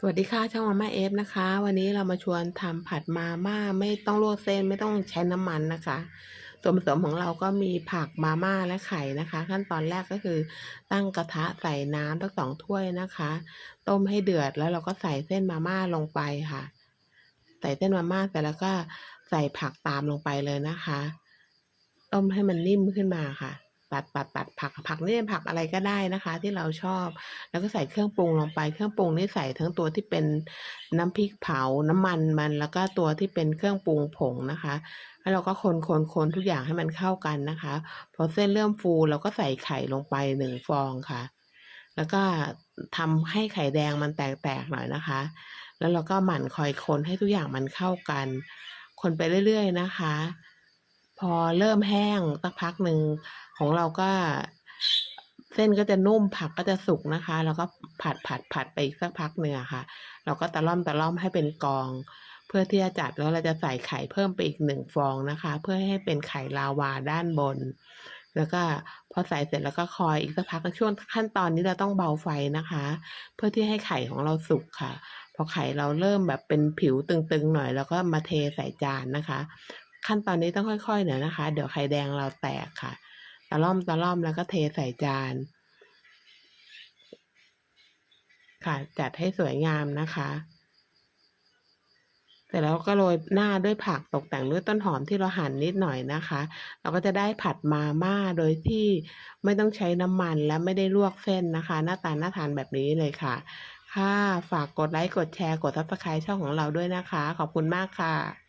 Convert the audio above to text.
สวัสดีค่ะช่องมาม่าเอฟนะคะ วันนี้เรามาชวนทำผัดมาม่าไม่ต้องลวกเส้นไม่ต้องใช้น้ำมันนะคะส่วนผสมของเราก็มีผักมาม่าและไข่นะคะ ขั้นตอนแรกก็คือตั้งกระทะใส่น้ำตั้งสองถ้วยนะคะ ต้มให้เดือดแล้วเราก็ใส่เส้นมาม่าลงไปค่ะ ใส่เส้นมาม่าเสร็จแล้วก็ใส่ผักตามลงไปเลยนะคะ ต้มให้มันนิ่มขึ้นมาค่ะ ตัดตัดตัดผักผักนี่เป็นผักอะไรก็ได้นะคะ ที่เราชอบ แล้วก็ใส่เครื่องปรุงลงไปเครื่องปรุงนี่ใส่ทั้งตัวที่เป็นน้ำพริกเผาน้ำมันมัน แล้วก็ตัวที่เป็นเครื่องปรุงผงนะคะแล้วเราก็คนคนคนทุกอย่างให้มันเข้ากันนะคะพอเส้นเริ่มฟูเราก็ใส่ไข่ลงไปหนึ่งฟองค่ะ แล้วก็ทำให้ไข่แดงมันแตกๆหน่อยนะคะ แล้วเราก็หมั่นคอยคนให้ทุกอย่างมันเข้ากัน คนไปเรื่อยๆนะคะ พอเริ่มแห้งสักพักหนึ่งของเราก็เส้นก็จะนุ่มผักก็จะสุกนะคะ แล้วก็ผัดผัดผัดไปอีกสักพักหนึ่งอะค่ะ เราก็ตะล่อมตะล่อมให้เป็นกอง เพื่อที่จะจัดแล้วเราจะใส่ไข่เพิ่มไปอีกหนึ่งฟองนะคะ เพื่อให้เป็นไข่ลาวาด้านบน แล้วก็พอใส่เสร็จแล้วก็คอยอีกสักพักช่วงขั้นตอนนี้เราต้องเบาไฟนะคะ เพื่อที่ให้ไข่ของเราสุกค่ะ พอไข่เราเริ่มแบบเป็นผิวตึงๆหน่อยเราก็มาเทใส่จานนะคะ ขั้นตอนนี้ต้องค่อยๆหน่อยนะคะ เดี๋ยวไข่แดงเราแตกค่ะ ตะล่อมตะล่อมแล้วก็เทใส่จาน ค่ะ จัดให้สวยงามนะคะเสร็จแล้วก็โรยหน้าด้วยผักตกแต่งด้วยต้นหอมที่เราหั่นนิดหน่อยนะคะ เราก็จะได้ผัดมาม่าโดยที่ไม่ต้องใช้น้ำมันและไม่ได้ลวกเส้นนะคะ หน้าตาน่าทานแบบนี้เลยค่ะ ค่ะ ฝากกดไลค์กดแชร์กดซับสไครต์ช่องของเราด้วยนะคะ ขอบคุณมากค่ะ